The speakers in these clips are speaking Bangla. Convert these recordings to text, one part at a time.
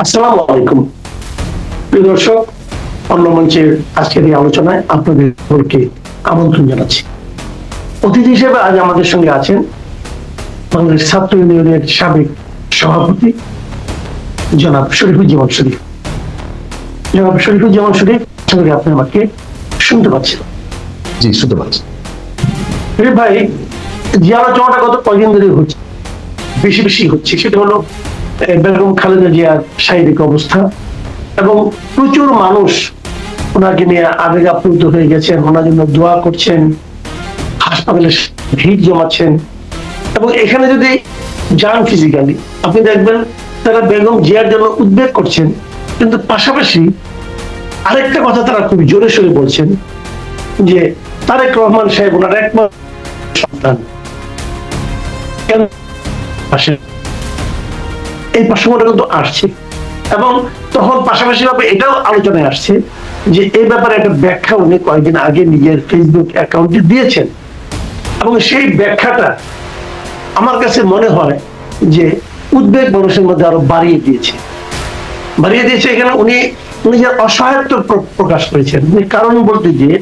আসসালামু আলাইকুম। প্রিয় দর্শক অন্য মঞ্চের আজকের এই আলোচনায় আপনাদের সকলকে আমন্ত্রণ জানাচ্ছি। অতিথি হিসেবে আজ আমাদের সঙ্গে আছেন বাংলাদেশ ছাত্র ইউনিয়নের সাবেক সভাপতি জনাব শরীফুজ্জামান শরীফ। জনাব শরীফুজ্জামান শরীফ করি আপনি আমাকে শুনতে পাচ্ছেন জি শুনতে পাচ্ছি। ভাই যে আলোচনাটা গত কয়েকদিন ধরে হচ্ছে বেশি বেশি হচ্ছে সেটা হলো বেগম খালেদা জিয়ার শারীরিক অবস্থা এবং প্রচুর মানুষ ওনাকে নিয়ে আবেগ আপ্লুত হয়ে গেছেন, ওনার জন্য দোয়া করছেন, হাসপাতালে ভিড় জমাচ্ছেন এবং এখানে যদি যান ফিজিক্যালি আপনি দেখবেন তারা বেগম জিয়ার জন্য উদ্বেগ করছেন, কিন্তু পাশাপাশি আরেকটা কথা তারা খুব জোরে সোরে বলছেন যে তারেক রহমান সাহেব ওনার একমাত্র সন্তান। কেন এই প্রসঙ্গটা কিন্তু আসছে। এবং তখন পাশাপাশি ভাবে এটাও আলোচনায় আসছে যে এই ব্যাপারে একটা ব্যাখ্যা উনি কয়েকদিন আগে নিজের ফেসবুক অ্যাকাউন্টে দিয়েছেন। এবং সেই ব্যাখ্যাটা আমার কাছে মনে হয় যে উদ্বেগ মানুষের মধ্যে আরও বাড়িয়ে দিয়েছে। বাড়িয়ে দিয়েছে এখানে উনি নিজের অসহায়ত্ব প্রকাশ করেছেন, উনি কারণ বলতে গিয়ে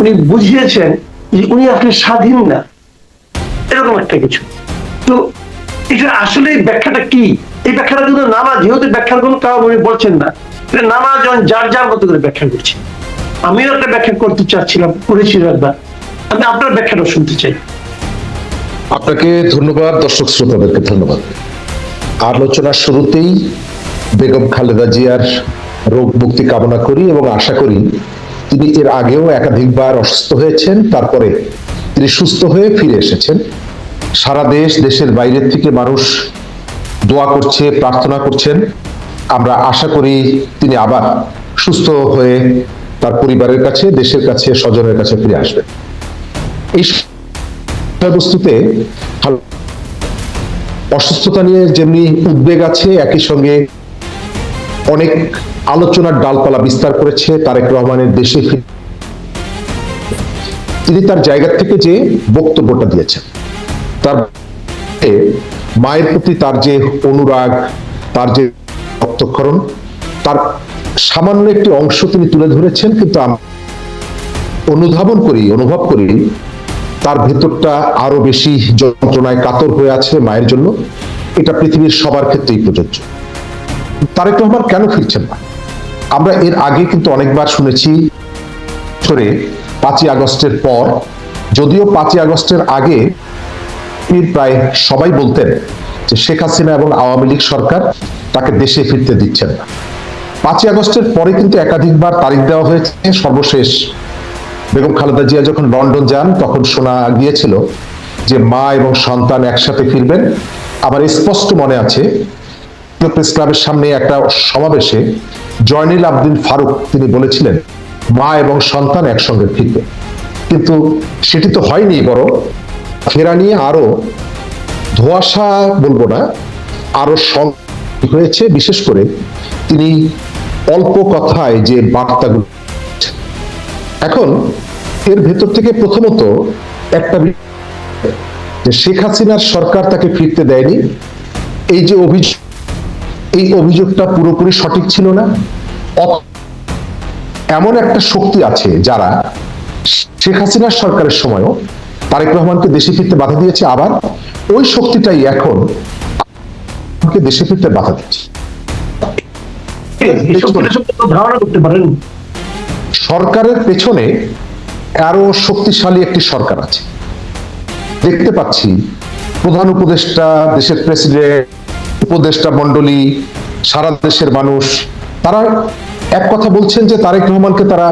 উনি বুঝিয়েছেন যে উনি আসলে স্বাধীন না। এরকম একটা কিছু। তো এটা আসলে ব্যাখ্যাটা কি? এই ব্যাখ্যাটা কিন্তু নানা যেহেতু ব্যাখ্যার কোনো কারণ উনি বলছেন না। নানা যার যার মতো করে ব্যাখ্যা করছে। আমিও একটা ব্যাখ্যা করতে চাচ্ছিলাম, করেছি একবার। আমি আপনার ব্যাখ্যাটা শুনতে চাই। আপনাকে ধন্যবাদ, দর্শক শ্রোতাদেরকে ধন্যবাদ। আলোচনার শুরুতেই বেগম খালেদা জিয়ার রোগ মুক্তি কামনা করি এবং আশা করি তিনি এর আগেও একাধিকবার অসুস্থ হয়েছেন, তারপরে তিনি সুস্থ হয়ে ফিরে এসেছেন। সারা দেশ, দেশের বাইরের থেকে মানুষ দোয়া করছে, প্রার্থনা করছেন। আমরা আশা করি তিনি আবার সুস্থ হয়ে তার পরিবারের কাছে, দেশের কাছে, স্বজনের কাছে ফিরে আসবেন। এই বিষয়বস্তুতে অসুস্থতা নিয়ে যেমনি উদ্বেগ আছে, একই সঙ্গে অনেক আলোচনার ডালপালা বিস্তার করেছে তারেক রহমানের দেশে তিনি তার জায়গা থেকে যে বক্তব্যটা দিয়েছেন, তার মায়ের প্রতি তার যে অনুরাগ, তার যে রক্তক্ষরণ, তার সামান্য একটি অংশ তিনি তুলে ধরেছেন, কিন্তু আমরা অনুধাবন করি, অনুভব করি, তার ভেতরটা আরও বেশি যন্ত্রণায় কাতর হয়ে আছে মায়ের জন্য। এটা পৃথিবীর সবার ক্ষেত্রেই প্রযোজ্য। তারেক রহমান কেন ফিরছেন না? আমরা এর আগে কিন্তু অনেকবার শুনেছি পাঁচই আগস্টের পর, যদিও পাঁচই আগস্টের আগে পীর প্রায় সবাই বলতেন যে শেখ হাসিনা এবং আওয়ামী লীগ সরকার তাকে দেশে ফিরতে দিচ্ছেন না। পাঁচই আগস্টের পরে কিন্তু একাধিকবার তারিখ দেওয়া হয়েছে সর্বশেষ। বেগম খালেদা জিয়া যখন লন্ডন যান, তখন শোনা গিয়েছিল যে মা এবং সন্তান একসাথে ফিরবেন। আবার স্পষ্ট মনে আছে প্রেস ক্লাবের সামনে একটা সমাবেশে জয়নিল আবদিন ফারুক তিনি বলেছিলেন, মা এবং সন্তান একসঙ্গে ফিরবে। কিন্তু সেটি তো হয়নি বড় ফেরা নিয়ে আরও ধোয়াশা বলব না, আরও হয়েছে। বিশেষ করে তিনি অল্প কথায় যে বার্তাগুলো এখন এর ভেতর থেকে প্রথমত একটা যে শেখ হাসিনার সরকার তাকে ফিরতে দেয়নি। এই যে অভিযোগ, এই অভিযোগটা পুরোপুরি সঠিক ছিল না। এমন একটা শক্তি আছে যারা শেখ হাসিনার সরকারের সময়ও তারেক রহমানকে দেশে ফিরতে বাধা দিয়েছে আবার ওই শক্তিটাই এখন আমাকে দেশে ফিরতে বাধা দিচ্ছে। সরকারের পেছনে আরও শক্তিশালী একটি সরকার আছে। দেখতে পাচ্ছি প্রধান উপদেষ্টা দেশের প্রেসিডেন্ট উপদেষ্টা মন্ডলী সারা দেশের মানুষ তারা এক কথা বলছেন যে তারেক রহমানকে তারা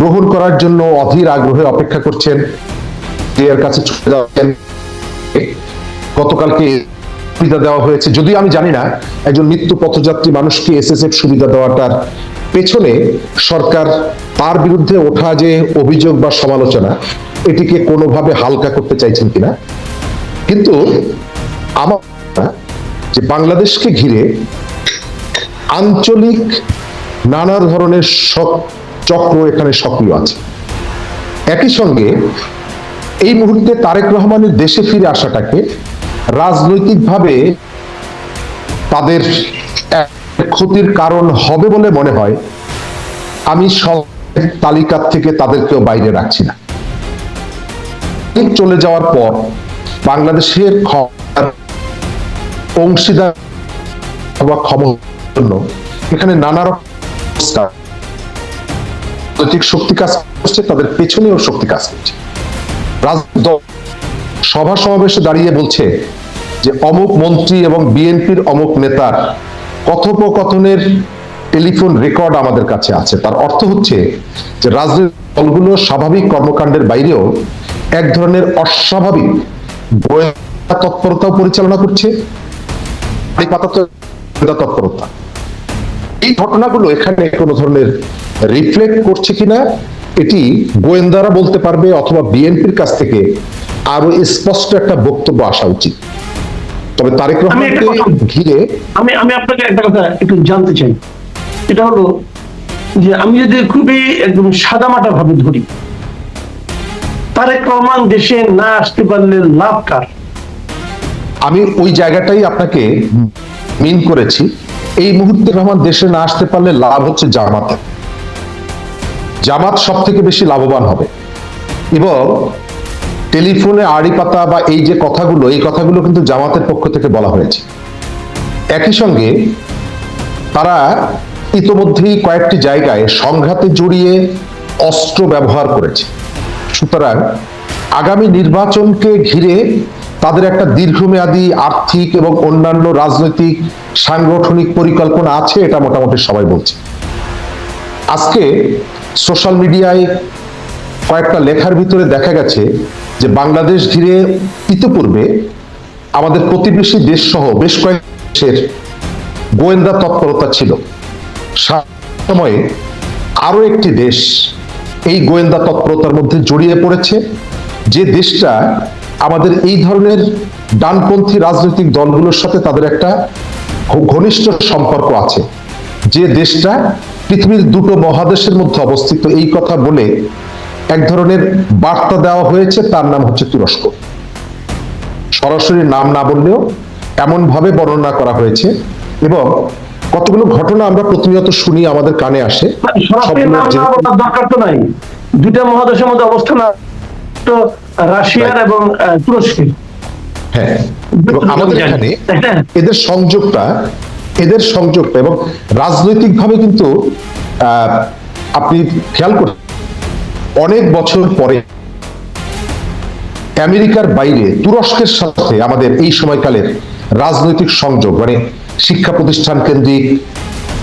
গ্রহণ করার জন্য অধীর আগ্রহে অপেক্ষা করছেন। এর কাছে ছুটে যাচ্ছেন গতকালকে সুবিধা দেওয়া হয়েছে। যদিও আমি জানি না, একজন মৃত্যু পথযাত্রী মানুষকে এসএসএফ সুবিধা দেওয়াটার পেছনে সরকার তার বিরুদ্ধে ওঠা যে অভিযোগ বা সমালোচনা, এটিকে কোনোভাবে হালকা করতে চাইছেন কিনা। কিন্তু আমার যে বাংলাদেশকে ঘিরে আঞ্চলিক নানা ধরনের চক্র এখানে সক্রিয় আছে। একই সঙ্গে এই মুহূর্তে তারেক রহমানের দেশে ফিরে আসাটাকে রাজনৈতিকভাবে তাদের ক্ষতির কারণ হবে বলে মনে হয়। আমি সব তালিকা থেকে তাদেরকেও বাইরে রাখছি না। চলে যাওয়ার পর বাংলাদেশের অংশীদার বা ক্ষমতার জন্য এখানে নানা রকম শক্তি কাজ করছে, তাদের পেছনেও শক্তি কাজ করছে। সভা সমাবেশে দাঁড়িয়ে বলছে যে অমুক মন্ত্রী এবং বিএনপির অমুক নেতার কথোপকথনের টেলিফোন রেকর্ড আমাদের কাছে আছে। তার অর্থ হচ্ছে যে রাজনৈতিক দলগুলো স্বাভাবিক কর্মকাণ্ডের বাইরেও এক ধরনের অস্বাভাবিক গোয়েন্দা তৎপরতাও পরিচালনা করছে। তৎপরতা। এই ঘটনাগুলো এখানে কোনো ধরনের রিফ্লেক্ট করছে কিনা এটি গোয়েন্দারা বলতে পারবে অথবা বিএনপির কাছ থেকে আরও স্পষ্ট একটা বক্তব্য আসা উচিত। তবে তারেক রহমানকে ঘিরে আমি আমি আপনাকে একটা কথা একটু জানতে চাই। এটা হলো যে আমি যদি খুবই একদম সাদামাটা ভাবে ধরি তারেক রহমান দেশে না আসতে পারলে লাভ কার? আমি ওই জায়গাটাই আপনাকে মিন করেছি। এই মুহূর্তে রহমান দেশে না আসতে পারলে লাভ হচ্ছে জামাতের জামাত সব থেকে বেশি লাভবান হবে। এবং টেলিফোনে আড়ি পাতা বা এই যে কথাগুলো, এই কথাগুলো কিন্তু জামাতের পক্ষ থেকে বলা হয়েছে। একই সঙ্গে তারা ইতোমধ্যেই কয়েকটি জায়গায় সংঘাতে জড়িয়ে অস্ত্র ব্যবহার করেছে। সুতরাং আগামী নির্বাচনকে ঘিরে তাদের একটা দীর্ঘমেয়াদী আর্থিক এবং অন্যান্য রাজনৈতিক সাংগঠনিক পরিকল্পনা আছে, এটা মোটামুটি সবাই বলছে। আজকে সোশ্যাল মিডিয়ায় কয়েকটা লেখার ভিতরে দেখা গেছে যে বাংলাদেশ ঘিরে ইতিপূর্বে আমাদের প্রতিবেশী দেশ সহ বেশ কয়েক দেশের গোয়েন্দা তৎপরতা ছিল। সময়ে আরও একটি দেশ এই গোয়েন্দা তৎপরতার মধ্যে জড়িয়ে পড়েছে, যে দেশটা আমাদের এই ধরনের ডানপন্থী রাজনৈতিক দলগুলোর সাথে তাদের একটা ঘনিষ্ঠ সম্পর্ক আছে। যে দেশটা পৃথিবীর দুটো মহাদেশের মধ্যে অবস্থিত এই কথা বলে এক ধরনের বার্তা দেওয়া হয়েছে তার নাম হচ্ছে তুরস্ক। সরাসরি নাম না বললেও এমন ভাবে বর্ণনা করা হয়েছে এবং কতগুলো ঘটনা আমরা প্রতিনিয়ত শুনি আমাদের কানে আসে দরকার তো নাই। দুইটা মহাদেশের মধ্যে অবস্থান তো রাশিয়ার এবং তুরস্কের। হ্যাঁ আমাদের এখানে হ্যাঁ। এদের সংযোগটা এদের সংযোগটা এবং রাজনৈতিকভাবে কিন্তু আপনি খেয়াল করুন অনেক বছর পরে আমেরিকার বাইরে তুরস্কের সাথে আমাদের এই সময়কালের রাজনৈতিক সংযোগ মানে শিক্ষা প্রতিষ্ঠান কেন্দ্রিক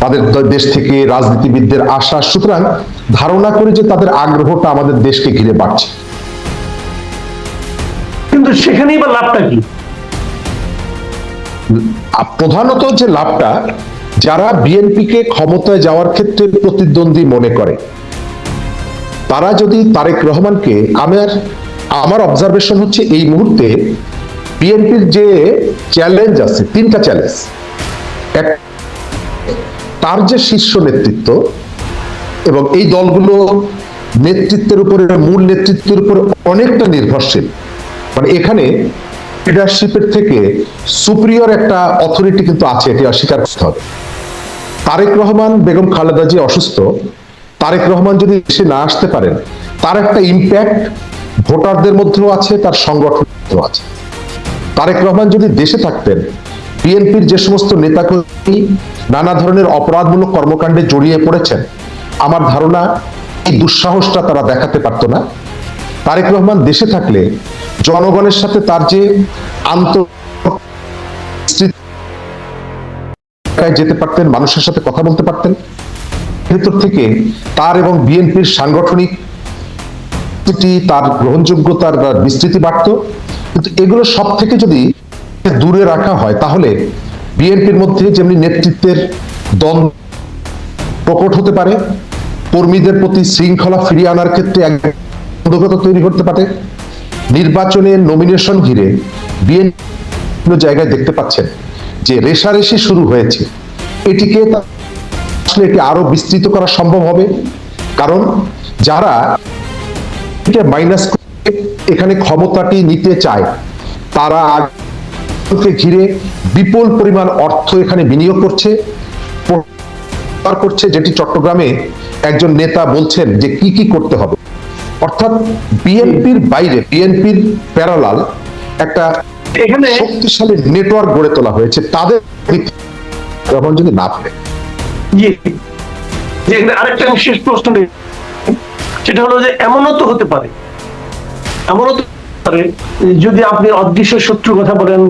তাদের দেশ থেকে রাজনীতিবিদদের আসা, সুতরাং ধারণা করি যে তাদের আগ্রহটা আমাদের দেশকে ঘিরে বাড়ছে। কিন্তু সেখানেই বা লাভটা কি? প্রধানত যে লাভটা, যারা বিএনপিকে ক্ষমতায় যাওয়ার ক্ষেত্রে প্রতিদ্বন্দ্বী মনে করে, তারা যদি তারেক রহমানকে, আমার আমার অবজারভেশন হচ্ছে এই মুহূর্তে বিএনপির যে চ্যালেঞ্জ আছে, তিনটা চ্যালেঞ্জ এক, তার যে শীর্ষ নেতৃত্ব এবং এই দলগুলো নেতৃত্বের উপরে, মূল নেতৃত্বের উপরে অনেকটা নির্ভরশীল। মানে এখানে লিডারশিপের থেকে সুপ্রিয়র একটা অথরিটি কিন্তু আছে, এটি অস্বীকার করতে হবে। তারেক রহমান, বেগম খালেদা জি অসুস্থ। তারেক রহমান যদি দেশে না আসতে পারেন, তার একটা ইম্প্যাক্ট ভোটারদের মধ্যেও আছে, তার মধ্যেও আছে। তারেক রহমান যদি দেশে থাকতেন, বিএনপির যে সমস্ত নেতাকর্মী নানা ধরনের অপরাধমূলক কর্মকাণ্ডে জড়িয়ে পড়েছেন, আমার ধারণা এই দুঃসাহসটা তারা দেখাতে পারতো না। তারেক রহমান দেশে থাকলে জনগণের সাথে তার যে যেতে পারতেন, মানুষের সাথে কথা বলতে পারতেন, ভেতর থেকে তার এবং বিএনপির সাংগঠনিক তার গ্রহণযোগ্যতার বিস্তৃতি বাড়ত। কিন্তু এগুলো সব থেকে যদি দূরে রাখা হয়, তাহলে বিএনপির মধ্যে যেমনি নেতৃত্বের দ্বন্দ্ব প্রকট হতে পারে, কর্মীদের প্রতি শৃঙ্খলা ফিরিয়ে আনার ক্ষেত্রে এক তৈরি করতে পারে। নির্বাচনে নমিনেশন ঘিরে বিএনপি জায়গায় দেখতে পাচ্ছেন যে রেশারেশি শুরু হয়েছে। এটিকে আসলে এটি আরও বিস্তৃত করা সম্ভব হবে। কারণ যারা মাইনাস এখানে ক্ষমতাটি নিতে চায়, তারা ঘিরে বিপুল পরিমাণ অর্থ এখানে বিনিয়োগ করছে করছে, যেটি চট্টগ্রামে একজন নেতা বলছেন যে কি কি করতে হবে। অর্থাৎ বিএনপির বাইরে বিএনপির প্যারালাল একটা এখানে শক্তিশালী নেটওয়ার্ক গড়ে তোলা হয়েছে তাদের যখন যদি না পারে আরেকটা শেষ প্রশ্ন সেটা হলো যে এমনও তো হতে পারে এমনও তো পারে যদি আপনি অদৃশ্য শত্রুর কথা বলেন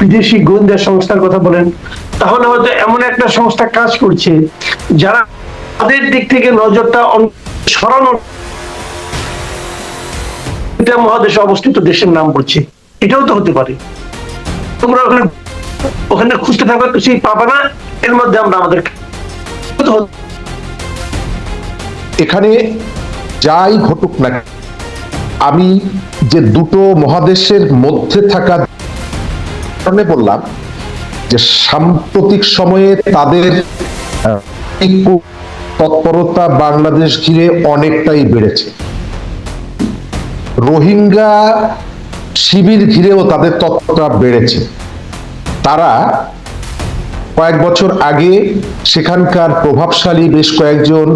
বিদেশি গোয়েন্দা সংস্থার কথা বলেন তাহলে হয়তো এমন একটা সংস্থা কাজ করছে যারা তাদের দিক থেকে নজরটা সরানোর এটা মহাদেশে অবস্থিত দেশের নাম বলছে। এটাও তো হতে পারে। তোমরা ওখানে ওখানে খুঁজতে থাকবে কিছুই পাবে না, এর মধ্যে আমরা আমাদের এখানে যাই ঘটুক না আমি যে দুটো মহাদেশের মধ্যে থাকা কারণে বললাম যে সাম্প্রতিক সময়ে তাদের তৎপরতা বাংলাদেশ ঘিরে অনেকটাই বেড়েছে। রোহিঙ্গা শিবির ঘিরেও তাদের তৎপরতা বেড়েছে। তারা কয়েক বছর আগে সেখানকার প্রভাবশালী বেশ কয়েকজন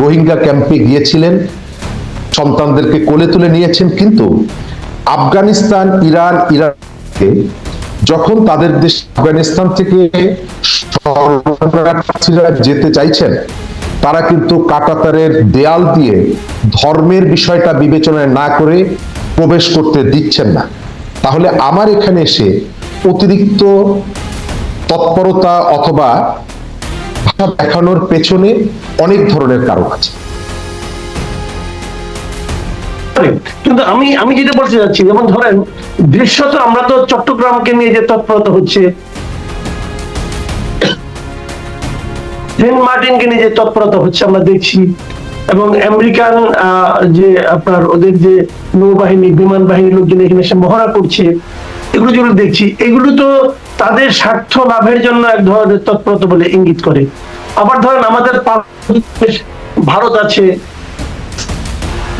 রোহিঙ্গা ক্যাম্পে গিয়েছিলেন। সন্তানদেরকে কোলে তুলে নিয়েছেন, কিন্তু আফগানিস্তান, ইরান, ইরাকে যখন তাদের দেশ আফগানিস্তান থেকে যেতে চাইছেন তারা কিন্তু কাটাতারের দেয়াল দিয়ে ধর্মের বিষয়টা বিবেচনায় না করে প্রবেশ করতে দিচ্ছেন না। তাহলে আমার এখানে এসে অতিরিক্ত তৎপরতা অথবা ভাষা দেখানোর পেছনে অনেক ধরনের কারণ আছে। কিন্তু আমি আমি যেটা বলতে চাচ্ছি, যেমন ধরেন দৃশ্যত আমরা তো চট্টগ্রামকে নিয়ে যে তৎপরতা হচ্ছে সেন্ট মার্টিনকে নিয়ে যে তৎপরতা হচ্ছে আমরা দেখছি। এবং আমেরিকান যে আপনার ওদের যে নৌবাহিনী, বিমান বাহিনীর লোকজন এখানে এসে মহড়া করছে, এগুলো যেগুলো দেখছি, এগুলো তো তাদের স্বার্থ লাভের জন্য এক ধরনের তৎপরতা বলে ইঙ্গিত করে। আবার ধরেন আমাদের ভারত আছে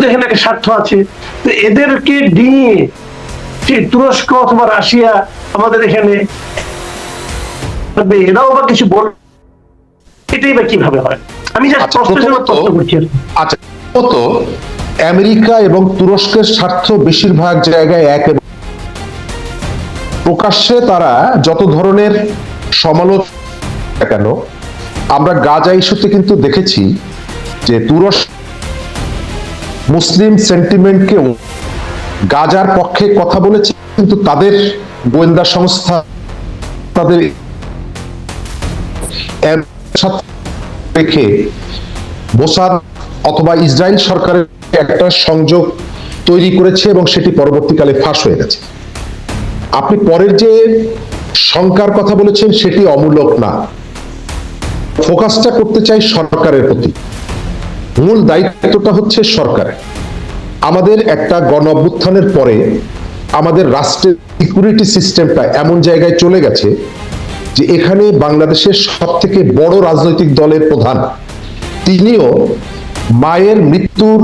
এখানে একটা স্বার্থ আছে, তো এদেরকে ডিঙিয়ে তুরস্ক অথবা রাশিয়া আমাদের এখানে, এরাও বা কিছু বল এটাই বা কীভাবে হয়? আমি আচ্ছা, প্রশ্ন করছি আচ্ছা আমেরিকা এবং তুরস্কের স্বার্থ বেশিরভাগ জায়গায় এক প্রকাশ্যে তারা যত ধরনের সমালোচনা কেন আমরা গাজা ইস্যুতে কিন্তু দেখেছি যে তুরস্ক মুসলিম সেন্টিমেন্টকেও গাজার পক্ষে কথা বলেছে কিন্তু তাদের গোয়েন্দা সংস্থা তাদের রেখে অথবা ইসরায়েল সরকারের একটা সংযোগ তৈরি করেছে এবং সেটি পরবর্তীকালে ফাঁস হয়ে গেছে। আপনি পরের যে শঙ্কার কথা বলেছেন, সেটি অমূলক না। ফোকাসটা করতে চাই সরকারের প্রতি। মূল দায়িত্বটা হচ্ছে সরকারের আমাদের একটা গণ অভ্যুত্থানের পরে আমাদের রাষ্ট্রের সিকিউরিটি সিস্টেমটা এমন জায়গায় চলে গেছে যে এখানে বাংলাদেশের সব থেকে বড় রাজনৈতিক দলের প্রধান। তিনিও মায়ের মৃত্যুর,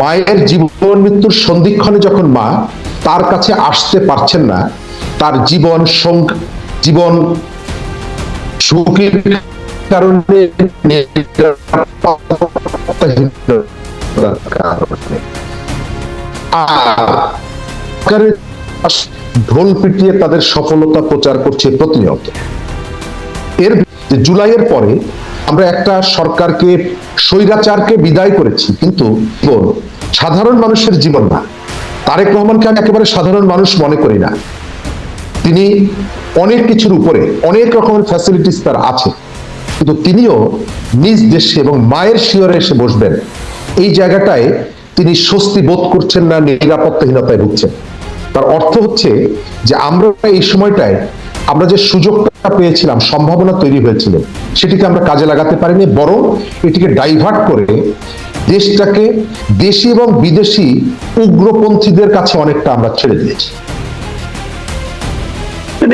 মায়ের জীবন মৃত্যুর সন্ধিক্ষণে যখন মা তার কাছে আসতে পারছেন না, তার জীবন জীবন ঝুঁকির কারণে আর ঢোল পিটিয়ে তাদের সফলতা প্রচার করছে প্রতিনিয়ত। এর জুলাইয়ের পরে আমরা একটা সরকারকে, স্বৈরাচারকে বিদায় করেছি, কিন্তু সাধারণ মানুষের জীবন না। তারেক রহমানকে আমি একেবারে সাধারণ মানুষ মনে করি না। তিনি অনেক কিছুর উপরে, অনেক রকমের ফ্যাসিলিটিস তার আছে, কিন্তু তিনিও নিজ দেশে এবং মায়ের শিয়রে এসে বসবেন। এই জায়গাটায় তিনি স্বস্তি বোধ করছেন না, নিরাপত্তাহীনতায় ভুগছেন। তার অর্থ হচ্ছে যে আমরা এই সময়টায় আমরা যে সুযোগটা পেয়েছিলাম সম্ভাবনা তৈরি হয়েছিল সেটিকে আমরা কাজে লাগাতে পারিনি বরং এটিকে ডাইভার্ট করে দেশটাকে দেশি এবং বিদেশি উগ্রপন্থীদের কাছে অনেকটা আমরা ছেড়ে দিয়েছি।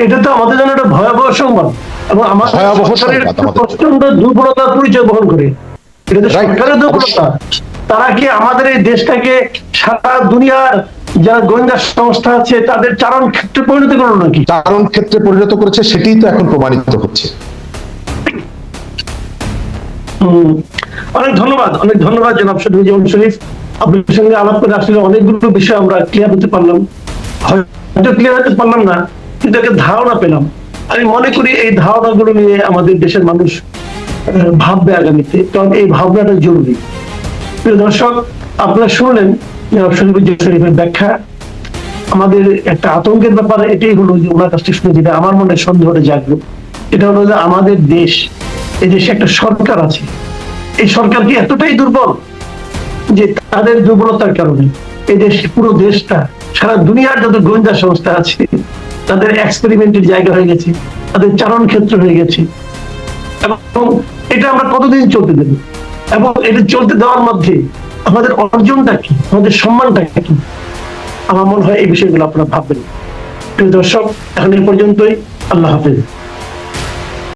এটা তো আমাদের জন্য একটা ভয়াবহ সংবাদ। এবং আমার। প্রচণ্ড দুর্বলতার পরিচয় বহন করে। এটা তো সরকারের দুর্বলতা। তারা কি আমাদের এই দেশটাকে সারা দুনিয়ার যারা গোয়েন্দা সংস্থা আছে তাদের চারণ ক্ষেত্রে পরিণত করল নাকি? চারণ ক্ষেত্রে পরিণত করেছে সেটিই তো এখন প্রমাণিত হচ্ছে। অনেক ধন্যবাদ অনেক ধন্যবাদ জনাব শফিউজ্জামান শরীফ। আপনার সঙ্গে আলাপ করে আসলে অনেকগুলো বিষয় আমরা ক্লিয়ার হতে পারলাম। হয়তো ক্লিয়ার হতে পারলাম না কিন্তু একটা ধারণা পেলাম। আমি মনে করি এই ধারণাগুলো নিয়ে আমাদের দেশের মানুষ ভাববে আগামীতে কারণ এই ভাবনাটা জরুরি। প্রিয় দর্শক আপনারা শুনলেন ব্যাখ্যা আমাদের একটা আতঙ্কের ব্যাপার, এটাই হলো যে ওনার কাছ থেকে যেটা আমার মনে সন্দেহটা জাগলো। এটা হলো যে আমাদের দেশ দেশে একটা সরকার আছে। এই সরকার কি এতটাই দুর্বল যে তাদের দুর্বলতার কারণে এই দেশ, পুরো দেশটা, সারা দুনিয়ার যত গোয়েন্দা সংস্থা আছে, তাদের এক্সপেরিমেন্টের জায়গা হয়ে গেছে, তাদের চারণ ক্ষেত্র হয়ে গেছে। এবং এটা আমরা কতদিন চলতে দেব? এবং এটা চলতে দেওয়ার মধ্যে আমাদের অর্জনটা কি? আমাদের সম্মানটা কি? আমার মনে হয় এই বিষয়গুলো আপনারা ভাববেন প্রিয় দর্শক এখন পর্যন্তই। আল্লাহ হাফেজ।